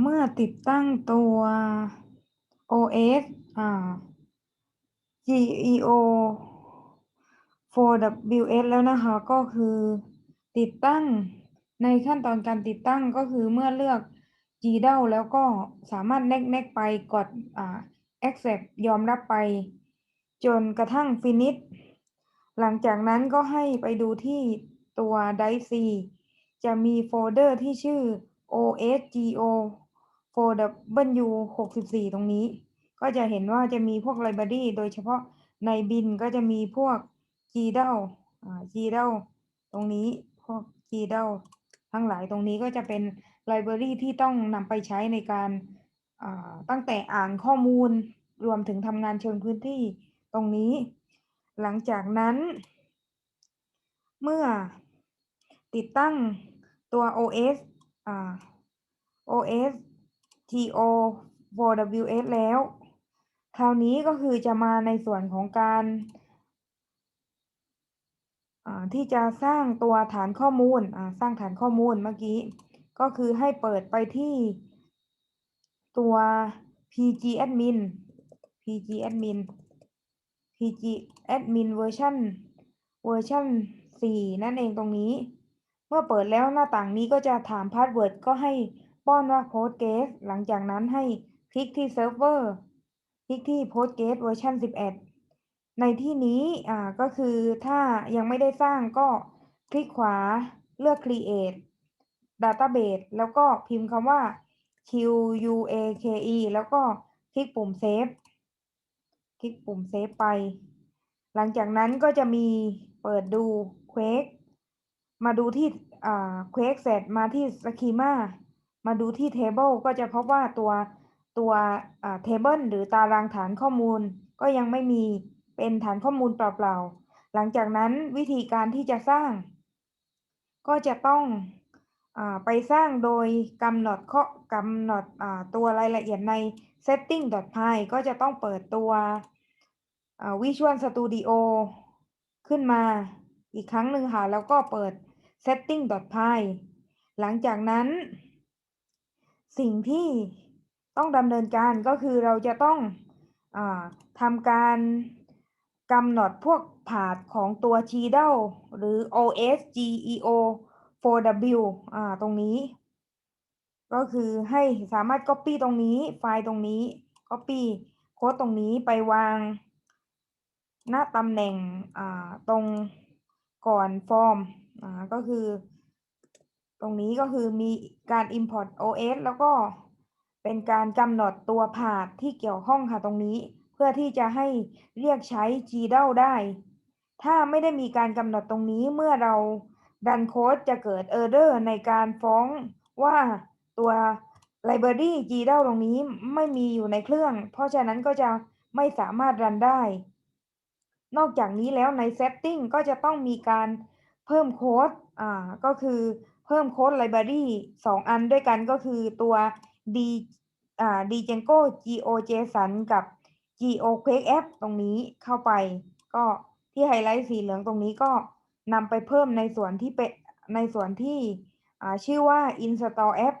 เมื่อติดตั้งตัว OS GEO 4WS แล้วนะคะก็คือติดตั้งในขั้นตอนการติดตั้งก็คือเมื่อเลือก GDAL แล้วก็สามารถ next next ไปกด accept ยอมรับไป จนกระทั่ง finish หลังจากนั้นก็ให้ไปดูที่ตัว Drive C จะมีโฟลเดอร์ที่ชื่อ OSGO 4W64 ตรงนี้ ก็จะเห็นว่าจะมีพวก library โดยเฉพาะในบินก็จะมีพวก GDAL GDAL ตรงนี้พวก GDAL ทั้งหลายตรงนี้ก็จะเป็น library ที่ต้องนำไปใช้ในการตั้งแต่อ่านข้อมูลรวมถึงทำงานเชิงพื้นที่ตรงนี้ หลังจากนั้น เมื่อติดตั้งตัว OS OS TO 4WS แล้ว คราวนี้ก็คือจะมาในส่วนของการอ่าที่จะสร้างตัวฐานข้อมูลอ่าสร้างฐานข้อมูลเมื่อกี้ ก็คือให้เปิดไปที่ตัว PG admin PG admin PG admin เวอร์ชันเวอร์ชัน4นั่นเองตรงนี้ เมื่อเปิดแล้วหน้าต่างนี้ก็จะถามพาสเวิร์ดก็ให้ป้อนว่า Postgres หลังจากนั้นให้คลิกที่เซิร์ฟเวอร์คลิกที่ Postgres เวอร์ชัน11 ในที่นี้อ่าก็คือถ้ายังไม่ได้สร้างก็คลิกขวาเลือก create database แล้วก็พิมพ์คำว่า q u a k e แล้วก็คลิกปุ่ม save คลิกปุ่ม save ไป หลังจากนั้นก็จะมีเปิดดู Quake มาดูที่อ่า Quake เสร็จมาที่ Schema มาดูที่ Table ก็จะพบว่าตัวตัวอ่า Table หรือตารางฐานข้อมูล ก็ยังไม่มีเป็นฐานข้อมูลเปล่าๆ หลังจากนั้นวิธีการที่จะสร้าง ก็จะต้องอไปสร้างโดยกำหนดข้อกำหนดตัวรายละเอียดใน setting.py ก็จะต้องเปิดตัว Visual Studio ขึ้นมาอีกครั้งหนึ่งค่ะ แล้วก็เปิด setting.py หลังจากนั้น สิ่งที่ต้องดำเนินการก็คือเราจะต้องอทำการกำหนดพวกผาดของตัว GDAL หรือ OSGEO 4W ตรงนี้ ก็คือให้สามารถ Copy ตรงนี้ไฟล์ตรงนี้ Copy โค้ดตรงนี้ไปวางณตำแหน่งตรงก่อนฟอร์ม อ่าก็คือ ตรงนี้ก็คือมีการ import OS แล้วก็เป็นการกำหนดตัวผาดที่เกี่ยวข้องค่ะตรงนี้ เพื่อที่จะให้เรียกใช้ GDAL ได้ ถ้าไม่ได้มีการกำหนดตรงนี้เมื่อเราดันโค้ดจะเกิด error ในการฟ้องว่าตัว library GDAL ตรงนี้ไม่มีอยู่ในเครื่อง เพราะฉะนั้นก็จะไม่สามารถรันได้ นอกจากนี้แล้วใน setting ก็จะต้องมีการ เพิ่มโค้ดอ่าก็คือเพิ่มโค้ด library 2อันด้วยกันก็คือตัว d อ่า django geojson กับ geoquake app ตรงนี้เข้าไป ก็ที่ไฮไลท์สีเหลืองตรงนี้ก็นำไปเพิ่มในส่วนที่เป็นในส่วนที่อ่าชื่อว่า install app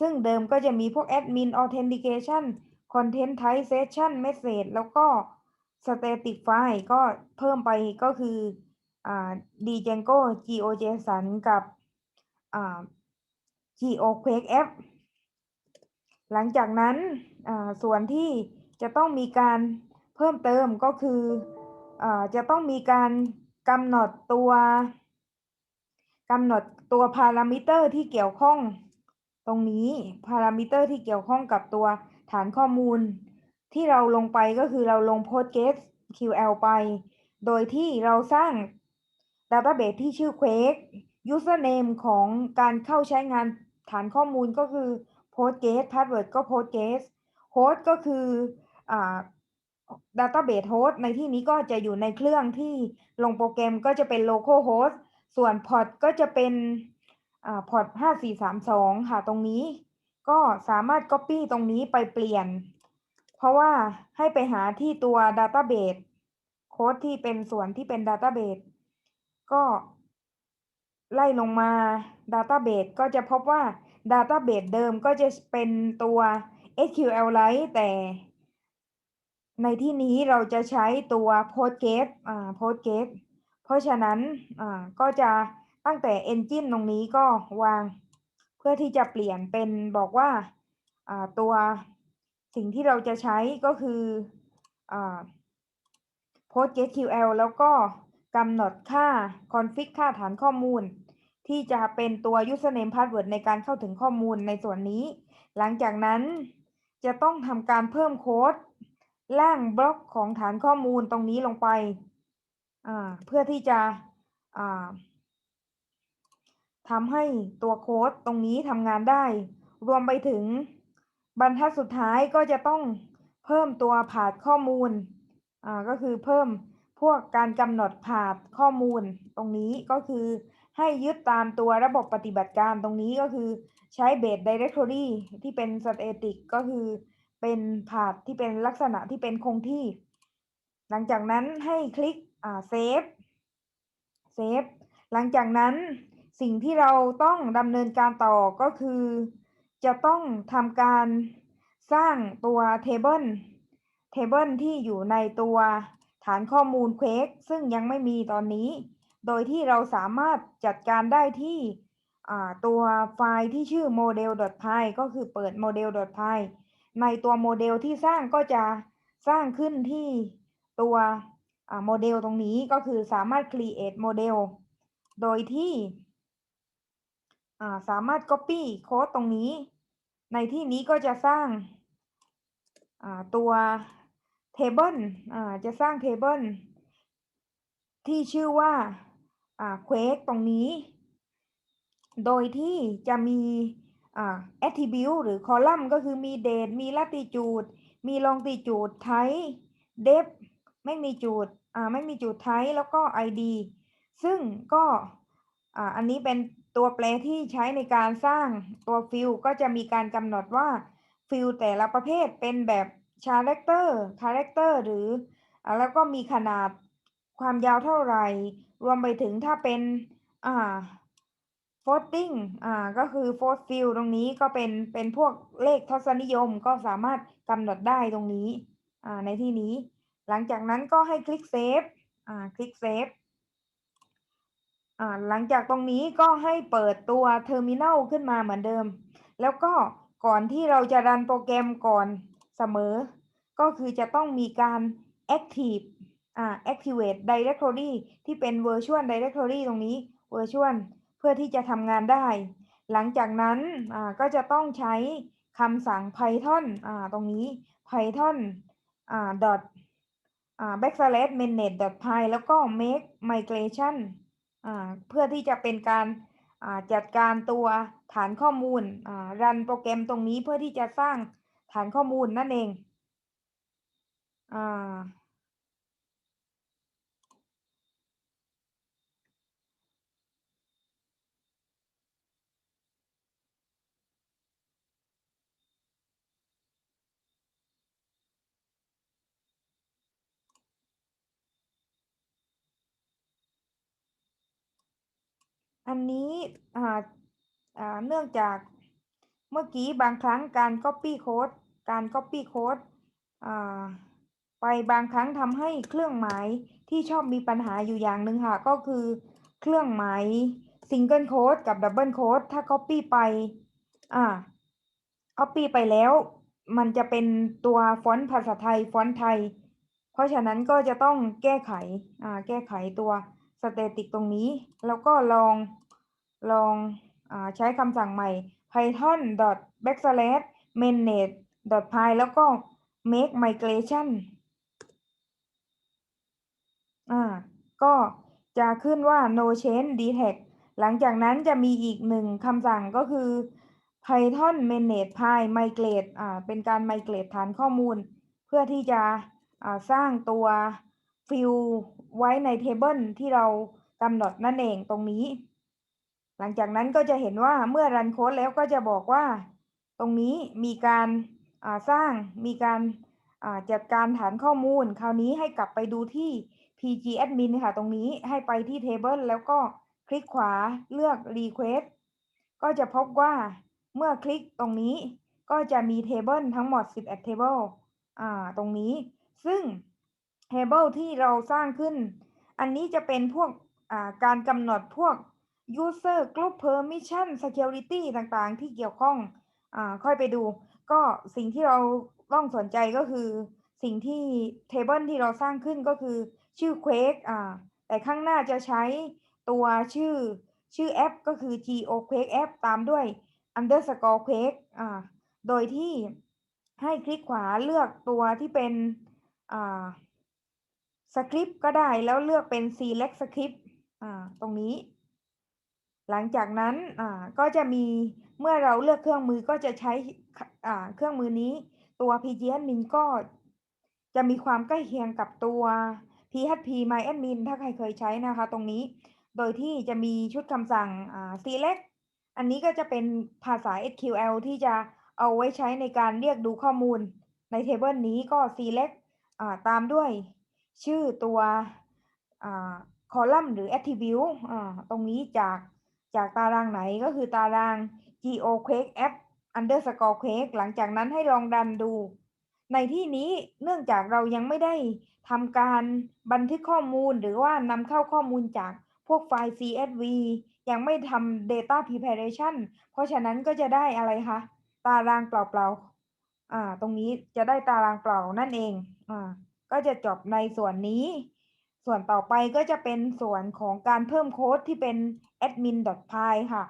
ซึ่งเดิมก็จะมีพวก admin authentication content type session message แล้วก็ static file ก็เพิ่มไปก็คือ อ่า django geojson กับอ่า geoquake app หลังจากนั้นส่วนที่จะต้องมีการเพิ่มเติมก็คืออจะต้องมีการกำหนดตัวกำหนดตัวพารามิเตอร์ที่เกี่ยวข้องตรงนี้พารามิเตอร์ที่เกี่ยวข้องกับตัวฐานข้อมูล ที่เราลงไปก็คือเราลง Postgres QL ไป โดยที่เราสร้าง Database ที่ชื่อ Quake Username ของการเข้าใช้งานฐานข้อมูลก็คือ Postgres Password ก็ Postgres Host ก็คืออ่า Database Host ในที่นี้ก็จะอยู่ในเครื่องที่ลงโปรแกรมก็จะเป็น Local Host ส่วน Port ก็จะเป็นอ่า Port 5432 ค่ะตรงนี้ ก็สามารถ Copy ตรงนี้ไปเปลี่ยน เพราะว่าให้ไปหาที่ตัว Database โค้ดที่เป็นส่วนที่เป็น Database ก็ไล่ลงมา Database ก็จะพบว่า database เดิมก็จะเป็นตัว SQLite แต่ ในที่นี้เราจะใช้ตัว Postgres อ่า Postgres เพราะฉะนั้นอ่าก็จะตั้งแต่ Engine ตรงนี้ก็วาง เพื่อที่จะเปลี่ยนเป็นบอกว่าอ่าตัวสิ่งที่เราจะใช้ก็คืออ่า PostgreSQL แล้วก็ กำหนดค่า config ค่าฐานข้อมูล ที่จะเป็นตัว username password ในการเข้าถึงข้อมูลในส่วนนี้ หลังจากนั้นจะต้องทำการเพิ่มโค้ดล่างบล็อกของฐานข้อมูลตรงนี้ลงไป เพื่อที่จะทำให้ตัวโค้ดตรงนี้ทำงานได้ รวมไปถึงบรรทัดสุดท้ายก็จะต้องเพิ่มตัวผาดข้อมูลก็คือเพิ่ม พวกการกำหนดผาดข้อมูลตรงนี้ก็คือให้ยึดตามตัวระบบปฏิบัติการตรงนี้ก็คือใช้ base directory ที่เป็น static ก็คือเป็นผาดที่เป็นลักษณะที่เป็นคงที่ หลังจากนั้นให้คลิกอ่า save save หลังจากนั้นสิ่งที่เราต้องดำเนินการต่อก็คือ จะต้องทำการสร้างตัว table table ที่อยู่ในตัว ฐานข้อมูล Quake ซึ่งยังไม่มีตอนนี้ โดยที่เราสามารถจัดการได้ที่ตัวไฟล์ที่ชื่อ model.py ก็คือเปิด model.py ในตัวโมเดลที่สร้างก็จะสร้างขึ้นที่ตัวโมเดลตรงนี้ก็คือสามารถ create model โดยที่สามารถ copy โค้ดตรงนี้ ในที่นี้ก็จะสร้างตัว table จะสร้าง table ที่ชื่อว่า Quake ตรงนี้ โดยที่จะมี attribute หรือ column ก็คือมี date มี latitude มี longitude type depth ไม่มีจุดไม่มีจุด type แล้วก็ id ซึ่งก็อันนี้เป็นตัวแปรที่ใช้ในการสร้างตัวฟิลก็จะมีการกำหนดว่าฟิลแต่ละประเภทเป็นแบบ ชาแรคเตอร์คาแรคเตอร์หรือแล้วก็มีขนาดความยาวเท่าไหร่ รวมไปถึงถ้าเป็นอ่า floating อ่าก็คือ float field ตรงนี้ก็เป็นเป็นพวกเลขทศนิยมก็สามารถกำหนดได้ตรงนี้อ่าในที่นี้ หลังจากนั้นก็ให้คลิกเซฟอ่าคลิกเซฟอ่าหลังจากตรงนี้ก็ให้เปิดตัว Terminal ขึ้นมาเหมือนเดิม แล้วก็ก่อนที่เราจะรันโปรแกรมก่อน เสมอ ก็คือจะต้องมีการ active อ่า activate directory ที่เป็น virtual directory ตรงนี้ virtual เพื่อที่จะทำงานได้ หลังจากนั้นอ่าก็จะต้องใช้คำสั่ง python อ่าตรงนี้ python อ่า dot อ่า backslash mainnet dot py แล้วก็ make migration เพื่อที่จะเป็นการจัดการตัวฐานข้อมูลรันโปรแกรมตรงนี้เพื่อที่จะสร้าง ฐานข้อมูลนั่นเองอันนี้เนื่องจาก เมื่อกี้บางครั้งการ Copy Code การ Copy Code ไปบางครั้งทำให้เครื่องหมายที่ชอบมีปัญหาอยู่อย่างหนึ่งค่ะ ก็คือเครื่องหมาย Single Code กับ Double Code ถ้า Copy ไปอ่า Copy ไปแล้ว มันจะเป็นตัวฟอนต์ภาษาไทยฟอนต์ไทย เพราะฉะนั้นก็จะต้องแก้ไขอ่าแก้ไขตัวสเตติกตรงนี้ แล้วก็ลองลองอใช้คำสั่งใหม่ python backslash mainnet py แล้วก็ make migration อ่า ก็จะขึ้นว่า no change detect หลังจากนั้นจะมีอีกหนึ่งคำสั่งก็คือ python mainnet py migrate อ่า เป็นการ migrate ฐานข้อมูล เพื่อที่จะสร้างตัวฟิลไว้ในเทเบิลที่เรากำหนดนั่นเองตรงนี้ หลังจากนั้นก็จะเห็นว่าเมื่อรันโค้ดแล้วก็จะบอกว่า ตรงนี้มีการสร้างมีการจัดการฐานข้อมูล คราวนี้ให้กลับไปดูที่ pgadmin ค่ะ ตรงนี้ให้ไปที่ table แล้วก็คลิกขวาเลือก request ก็จะพบว่าเมื่อคลิกตรงนี้ก็จะมี table ทั้งหมด 11 table อ่าตรงนี้ ซึ่ง table ที่เราสร้างขึ้น อันนี้จะเป็นพวกาการกำหนดพวก user group permission security ต่างๆ ที่เกี่ยวข้องอ่าค่อยไปดู ก็สิ่งที่เราต้องสนใจก็คือ สิ่งที่ table ที่เราสร้างขึ้นก็คือชื่อ Quake อ่าแต่ข้างหน้าจะใช้ตัวชื่อชื่อแอปก็คือ Geo Quake App ตามด้วย underscore Quake อ่าโดยที่ให้คลิกขวาเลือกตัวที่เป็นอ่าสคริปต์ก็ได้แล้วเลือกเป็น select script อ่าตรงนี้ หลังจากนั้นก็จะมีเมื่อเราเลือกเครื่องมือก็จะใช้เครื่องมือนี้ ตัว pgadmin ก็จะมีความใกล้เคียงกับตัว php myadmin ถ้าใครเคยใช้นะคะ ตรงนี้ โดยที่จะมีชุดคำสั่ง select อันนี้ก็จะเป็นภาษา SQL ที่จะเอาไว้ใช้ในการเรียกดูข้อมูล ในเทเบิลนี้ก็ select ตามด้วยชื่อตัวอ่า column หรือ attribute อตรงนี้จาก จากตารางไหนก็คือตาราง geo quake app underscore quake หลังจากนั้นให้ลองดันดู ในที่นี้เนื่องจากเรายังไม่ได้ทำการบันทึกข้อมูลหรือว่านำเข้าข้อมูลจากพวกไฟล์ CSV ยังไม่ทำ data preparation เพราะฉะนั้นก็จะได้อะไรคะ ตารางเปล่าๆ อ่า ตรงนี้จะได้ตารางเปล่านั่นเอง อ่า ก็จะจบในส่วนนี้ ส่วนต่อไปก็จะเป็นส่วนของการเพิ่มโค้ดที่เป็น admin.py ค่ะ